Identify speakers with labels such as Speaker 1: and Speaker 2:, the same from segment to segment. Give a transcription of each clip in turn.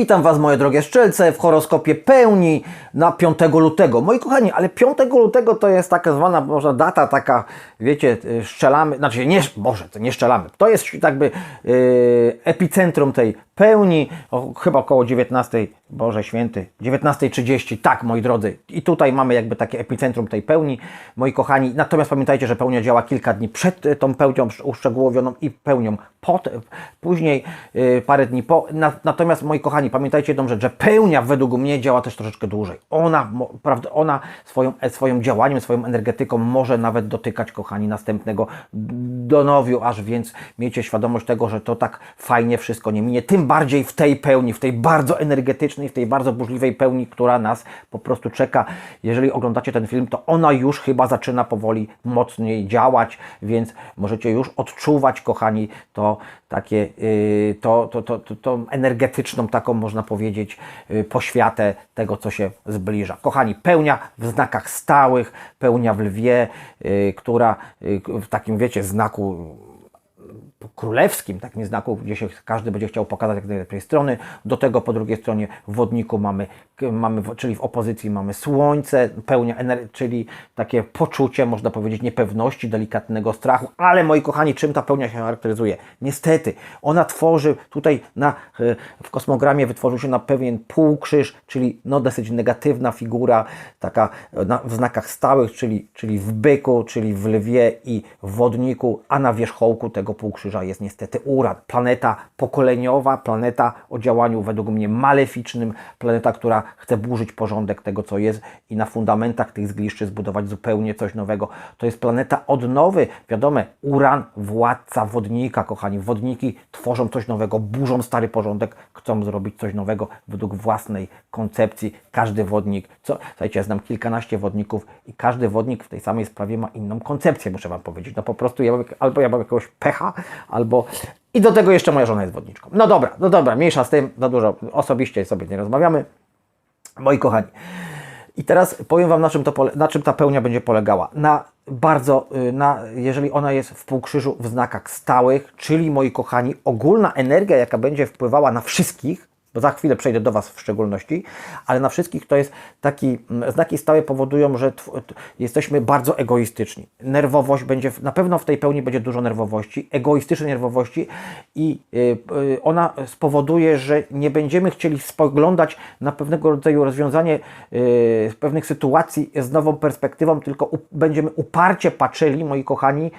Speaker 1: Witam Was, moje drogie szczelce, w horoskopie pełni na 5 lutego. Moi kochani, ale 5 lutego to jest taka zwana, może data taka, wiecie, y, szczelamy, znaczy nie, Boże, to nie szczelamy. To jest jakby yy, epicentrum tej pełni, o, chyba około 19, Boże Święty, 19.30, tak moi drodzy. I tutaj mamy jakby takie epicentrum tej pełni, moi kochani. Natomiast pamiętajcie, że pełnia działa kilka dni przed y, tą pełnią uszczegółowioną i pełnią pod, później, yy, parę dni po. Na, natomiast moi kochani, pamiętajcie jedną rzecz, że pełnia według mnie działa też troszeczkę dłużej. Ona, prawda, ona swoją, e, swoim działaniem, swoją energetyką może nawet dotykać, kochani, następnego donowiu, aż więc miejcie świadomość tego, że to tak fajnie wszystko nie minie. Tym bardziej w tej pełni, w tej bardzo energetycznej, w tej bardzo burzliwej pełni, która nas po prostu czeka. Jeżeli oglądacie ten film, to ona już chyba zaczyna powoli mocniej działać, więc możecie już odczuwać, kochani, to takie, yy, to, to, to, to, to energetyczną, taką można powiedzieć, yy, poświatę tego, co się zbliża. Kochani, pełnia w znakach stałych, pełnia w lwie, yy, która w takim, wiecie, znaku królewskim, takim znaku, gdzie się każdy będzie chciał pokazać jak najlepiej strony. Do tego po drugiej stronie w wodniku mamy, mamy czyli w opozycji mamy słońce, pełnia energii, czyli takie poczucie, można powiedzieć, niepewności, delikatnego strachu. Ale moi kochani, czym ta pełnia się charakteryzuje? Niestety, ona tworzy tutaj na, w kosmogramie wytworzył się na pewien półkrzyż, czyli no dosyć negatywna figura, taka na, w znakach stałych, czyli, czyli w byku, czyli w lwie i w wodniku, a na wierzchołku tego półkrzyża jest niestety Uran. Planeta pokoleniowa, planeta o działaniu według mnie maleficznym, planeta, która chce burzyć porządek tego, co jest i na fundamentach tych zgliszczy zbudować zupełnie coś nowego. To jest planeta odnowy. Wiadomo, Uran, władca wodnika, kochani. Wodniki tworzą coś nowego, burzą stary porządek, chcą zrobić coś nowego według własnej koncepcji. Każdy wodnik, co, słuchajcie, ja znam kilkanaście wodników i każdy wodnik w tej samej sprawie ma inną koncepcję, muszę Wam powiedzieć. No po prostu ja mam, albo ja mam jakiegoś pecha, albo... I do tego jeszcze moja żona jest wodniczką. No dobra, no dobra, mniejsza z tym, za dużo osobiście sobie nie rozmawiamy. Moi kochani. I teraz powiem Wam, na czym, to pole, na czym ta pełnia będzie polegała. Na bardzo, na, jeżeli ona jest w półkrzyżu w znakach stałych, czyli moi kochani, ogólna energia, jaka będzie wpływała na wszystkich, za chwilę przejdę do Was w szczególności, ale na wszystkich to jest taki, znaki stałe powodują, że jesteśmy bardzo egoistyczni. Nerwowość będzie, na pewno w tej pełni będzie dużo nerwowości, egoistycznej nerwowości i y, y, ona spowoduje, że nie będziemy chcieli spoglądać na pewnego rodzaju rozwiązanie y, pewnych sytuacji z nową perspektywą, tylko u, będziemy uparcie patrzyli, moi kochani,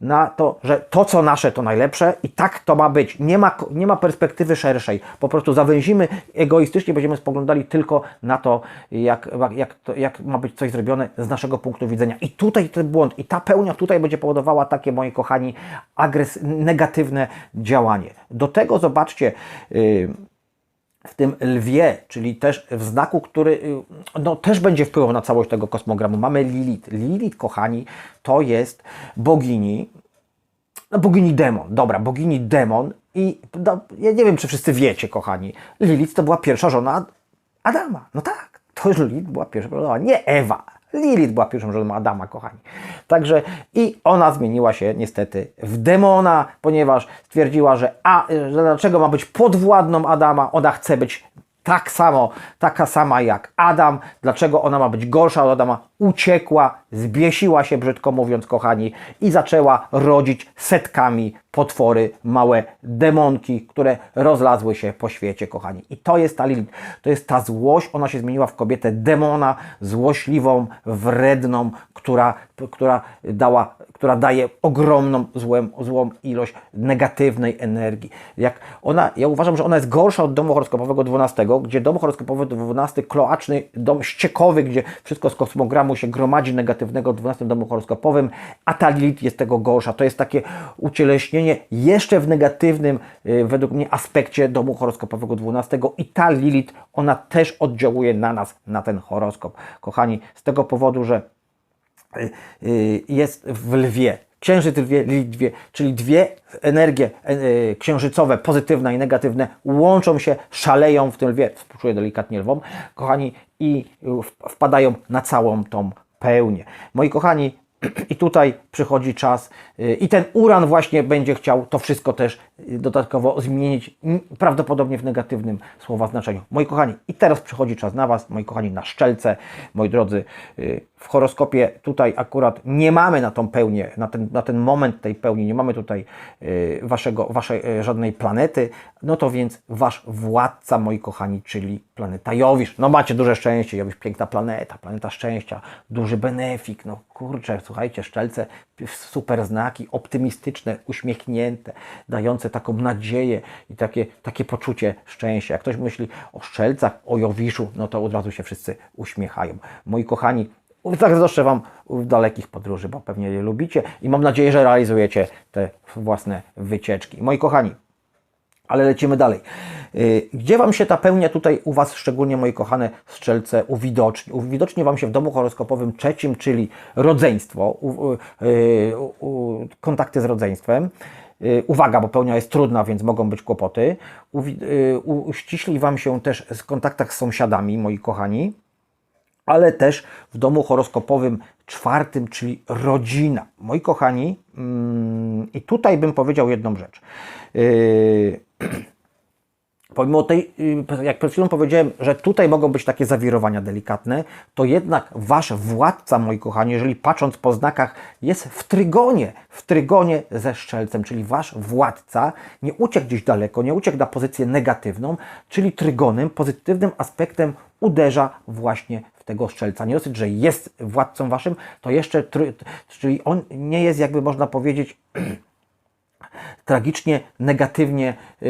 Speaker 1: na to, że to, co nasze, to najlepsze i tak to ma być. Nie ma, nie ma perspektywy szerszej. Po prostu zawęzimy egoistycznie, będziemy spoglądali tylko na to jak, jak, to, jak ma być coś zrobione z naszego punktu widzenia. I tutaj ten błąd, i ta pełnia tutaj będzie powodowała takie, moi kochani, agres negatywne działanie. Do tego zobaczcie, yy, w tym lwie, czyli też w znaku, który no, też będzie wpływał na całość tego kosmogramu, mamy Lilith. Lilith, kochani, to jest bogini, no, bogini demon, dobra, bogini demon i no, ja nie wiem, czy wszyscy wiecie, kochani, Lilith to była pierwsza żona Adama. No tak, to Lilith była pierwsza żona, nie Ewa. Lilith była pierwszą żoną Adama, kochani. Także i ona zmieniła się niestety w demona, ponieważ stwierdziła, że, a, że dlaczego ma być podwładną Adama, ona chce być tak samo, taka sama jak Adam. Dlaczego ona ma być gorsza od Adama? Uciekła, zbiesiła się, brzydko mówiąc, kochani, i zaczęła rodzić setkami potwory, małe demonki, które rozlazły się po świecie, kochani. I to jest ta Lilith, to jest ta złość, ona się zmieniła w kobietę demona, złośliwą, wredną, która, która, dała, która daje ogromną, złą, złą ilość negatywnej energii. Jak ona, ja uważam, że ona jest gorsza od domu horoskopowego 12, gdzie dom horoskopowy 12, kloaczny, dom ściekowy, gdzie wszystko z kosmogramu się gromadzi negatywnego w 12 domu horoskopowym, a ta Lilith jest tego gorsza. To jest takie ucieleśnienie jeszcze w negatywnym, y, według mnie, aspekcie domu horoskopowego 12 i ta Lilith, ona też oddziałuje na nas, na ten horoskop. Kochani, z tego powodu, że y, y, jest w lwie, Księżyc lwie, lwie, czyli dwie energie księżycowe, pozytywne i negatywne, łączą się, szaleją w tym lwie, współczuję delikatnie lwom, kochani, i wpadają na całą tą pełnię. Moi kochani, i tutaj przychodzi czas y, i ten uran właśnie będzie chciał to wszystko też y, dodatkowo zmienić, prawdopodobnie w negatywnym słowa znaczeniu. Moi kochani, i teraz przychodzi czas na Was, moi kochani, na szczelce, moi drodzy, y, w horoskopie tutaj akurat nie mamy na tą pełnię, na ten, na ten moment tej pełni, nie mamy tutaj waszego, waszej żadnej planety, no to więc Wasz władca, moi kochani, czyli planeta Jowisz. No macie duże szczęście, Jowisz piękna planeta, planeta szczęścia, duży benefik, no kurczę, słuchajcie, szczelce, super znaki, optymistyczne, uśmiechnięte, dające taką nadzieję i takie, takie poczucie szczęścia. Jak ktoś myśli o szczelcach, o Jowiszu, no to od razu się wszyscy uśmiechają. Moi kochani, zazdroszczę Wam dalekich podróży, bo pewnie je lubicie i mam nadzieję, że realizujecie te własne wycieczki. Moi kochani, ale lecimy dalej. Y, Gdzie Wam się ta pełnia tutaj u Was, szczególnie moi kochane strzelce, uwidoczni? Uwidoczni Wam się w domu horoskopowym trzecim, czyli rodzeństwo, u, y, u, u, kontakty z rodzeństwem. Y, Uwaga, bo pełnia jest trudna, więc mogą być kłopoty. U- Uściśli Wam się też w kontaktach z sąsiadami, moi kochani ale też w domu horoskopowym czwartym, czyli rodzina. Moi kochani, mm, i tutaj bym powiedział jedną rzecz. Yy, Pomimo tej, yy, jak przed chwilą powiedziałem, że tutaj mogą być takie zawirowania delikatne, to jednak wasz władca, moi kochani, jeżeli patrząc po znakach, jest w trygonie, w trygonie ze szczelcem, czyli wasz władca nie uciekł gdzieś daleko, nie uciekł na pozycję negatywną, czyli trygonem, pozytywnym aspektem uderza właśnie tego strzelca. Nie dosyć, że jest władcą waszym, to jeszcze, czyli on nie jest, jakby można powiedzieć, tragicznie negatywnie, yy,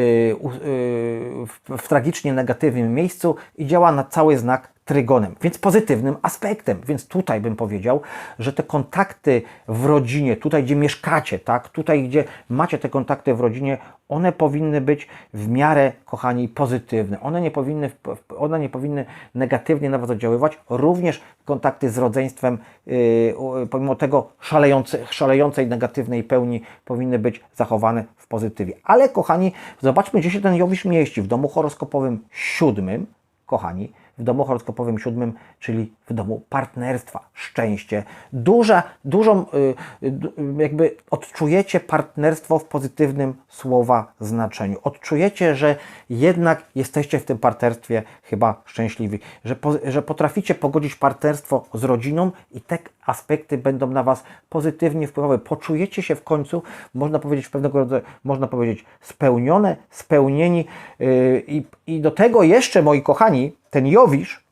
Speaker 1: w, w tragicznie negatywnym miejscu i działa na cały znak trygonem, więc pozytywnym aspektem. Więc tutaj bym powiedział, że te kontakty w rodzinie, tutaj gdzie mieszkacie, tak, tutaj gdzie macie te kontakty w rodzinie, one powinny być w miarę, kochani, pozytywne. One nie powinny, one nie powinny negatywnie na Was oddziaływać. Również kontakty z rodzeństwem, yy, pomimo tego szalejący, szalejącej negatywnej pełni, powinny być zachowane w pozytywie. Ale, kochani, zobaczmy, gdzie się ten Jowisz mieści. W domu horoskopowym siódmym, kochani, w domu horoskopowym siódmym, czyli w domu partnerstwa, szczęście. Duża, dużą, y, y, jakby odczujecie partnerstwo w pozytywnym słowa znaczeniu. Odczujecie, że jednak jesteście w tym partnerstwie chyba szczęśliwi, że, po, że potraficie pogodzić partnerstwo z rodziną i te aspekty będą na Was pozytywnie wpływały. Poczujecie się w końcu, można powiedzieć, w pewnego rodzaju, można powiedzieć, spełnione, spełnieni yy, i, i do tego jeszcze, moi kochani, ten Jowisz,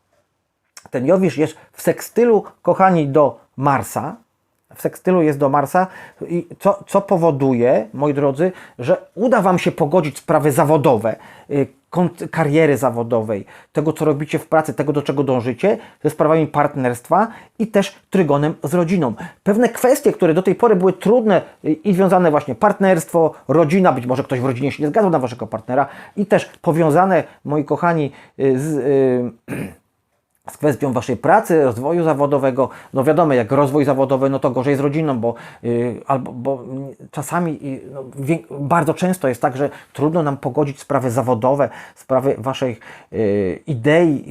Speaker 1: ten Jowisz jest w sekstylu, kochani, do Marsa. W sekstylu jest do Marsa, i co, co powoduje, moi drodzy, że uda Wam się pogodzić sprawy zawodowe, y, kariery zawodowej, tego, co robicie w pracy, tego, do czego dążycie, ze sprawami partnerstwa i też trygonem z rodziną. Pewne kwestie, które do tej pory były trudne y, i związane właśnie partnerstwo, rodzina, być może ktoś w rodzinie się nie zgadzał na Waszego partnera i też powiązane, moi kochani, y, z... y, z kwestią Waszej pracy, rozwoju zawodowego. No wiadomo, jak rozwój zawodowy, no to gorzej z rodziną, bo, yy, albo, bo mm, czasami, yy, no, wię- bardzo często jest tak, że trudno nam pogodzić sprawy zawodowe, sprawy Waszych yy, idei,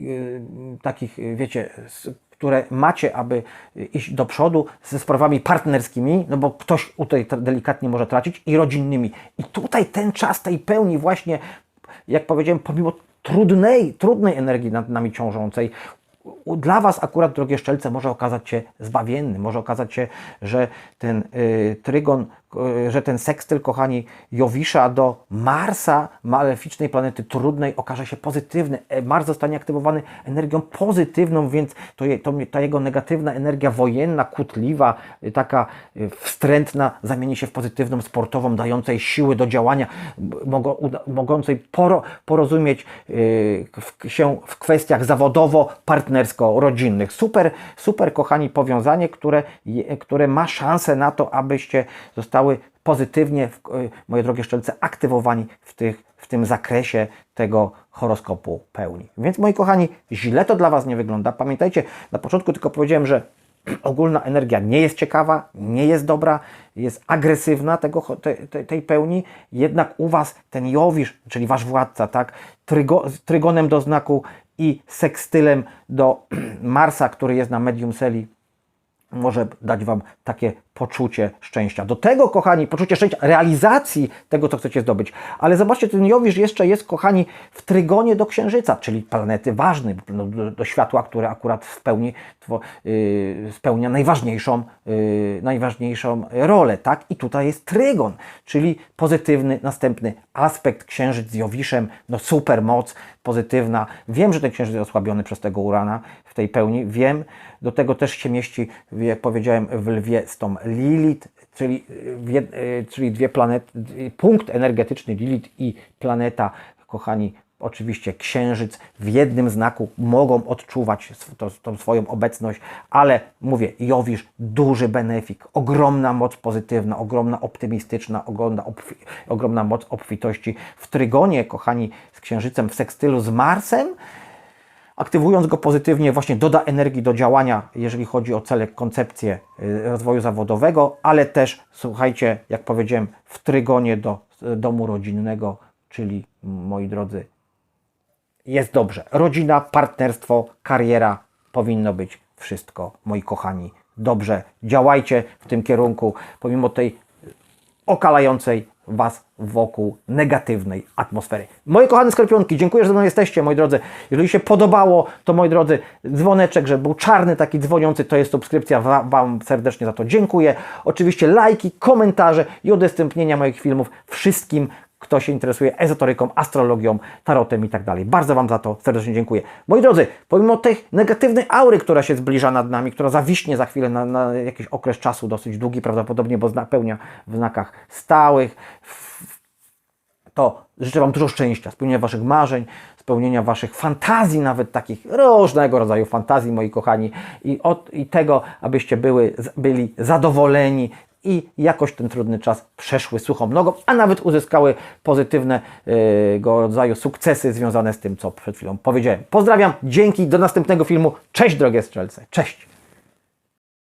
Speaker 1: yy, takich, wiecie, s- które macie, aby iść do przodu ze sprawami partnerskimi, no bo ktoś tutaj delikatnie może tracić, i rodzinnymi. I tutaj ten czas tej pełni właśnie, jak powiedziałem, pomimo trudnej, trudnej energii nad nami ciążącej, dla Was akurat, drogie szczelce, może okazać się zbawienny, może okazać się, że ten y, trygon, że ten sekstyl, kochani, Jowisza do Marsa, maleficznej planety trudnej, okaże się pozytywny. E, Mars zostanie aktywowany energią pozytywną, więc to, je, to, ta jego negatywna energia wojenna, kłótliwa, y, taka wstrętna, zamieni się w pozytywną, sportową, dającej siły do działania, mogo, mogącej poro, porozumieć y, w, się w kwestiach zawodowo-partnersko-rodzinnych. Super, super, kochani, powiązanie, które, które ma szansę na to, abyście zostały pozytywnie, w- y, moje drogie szczelce, aktywowani w, tych, w tym zakresie tego horoskopu pełni. Więc, moi kochani, źle to dla Was nie wygląda. Pamiętajcie, na początku tylko powiedziałem, że ogólna energia nie jest ciekawa, nie jest dobra, jest agresywna tego, te, te, tej pełni, jednak u Was ten Jowisz, czyli Wasz władca, tak, trygo, trygonem do znaku i sekstylem do Marsa, który jest na medium celi, może dać Wam takie poczucie szczęścia. Do tego, kochani, poczucie szczęścia, realizacji tego, co chcecie zdobyć. Ale zobaczcie, ten Jowisz jeszcze jest, kochani, w trygonie do Księżyca, czyli planety ważnej, no, do, do światła, które akurat w pełni yy, spełnia najważniejszą, yy, najważniejszą rolę, tak? I tutaj jest trygon, czyli pozytywny, następny aspekt Księżyc z Jowiszem, no super moc pozytywna. Wiem, że ten Księżyc jest osłabiony przez tego Urana w tej pełni, wiem, do tego też się mieści, jak powiedziałem, w Lwie z tą Lilith, czyli, y, czyli dwie planety, punkt energetyczny Lilith i planeta, kochani, oczywiście księżyc w jednym znaku mogą odczuwać to, tą swoją obecność, ale mówię, Jowisz, duży benefik, ogromna moc pozytywna, ogromna optymistyczna, ogromna, obfi- ogromna moc obfitości. W trygonie, kochani, z księżycem w sekstylu z Marsem, aktywując go pozytywnie, właśnie doda energii do działania, jeżeli chodzi o cele, koncepcję y, rozwoju zawodowego, ale też, słuchajcie, jak powiedziałem, w trygonie do y, domu rodzinnego, czyli, moi drodzy, jest dobrze. Rodzina, partnerstwo, kariera, powinno być wszystko, moi kochani. Dobrze, działajcie w tym kierunku, pomimo tej okalającej Was wokół negatywnej atmosfery. Moje kochane skorpionki, dziękuję, że ze mną jesteście, moi drodzy. Jeżeli się podobało, to moi drodzy, dzwoneczek, że był czarny taki dzwoniący, to jest subskrypcja. Wa- Wam serdecznie za to dziękuję. Oczywiście lajki, komentarze i udostępnienia moich filmów wszystkim, kto się interesuje ezoteryką, astrologią, tarotem i tak dalej. Bardzo Wam za to serdecznie dziękuję. Moi drodzy, pomimo tej negatywnej aury, która się zbliża nad nami, która zawiśnie za chwilę na, na jakiś okres czasu, dosyć długi prawdopodobnie, bo napełnia w znakach stałych, to życzę Wam dużo szczęścia, spełnienia Waszych marzeń, spełnienia Waszych fantazji, nawet takich różnego rodzaju fantazji, moi kochani, i, od, i tego, abyście były, byli zadowoleni i jakoś ten trudny czas przeszły suchą nogą, a nawet uzyskały pozytywnego rodzaju sukcesy związane z tym, co przed chwilą powiedziałem. Pozdrawiam, dzięki, do następnego filmu. Cześć drogie strzelce, cześć!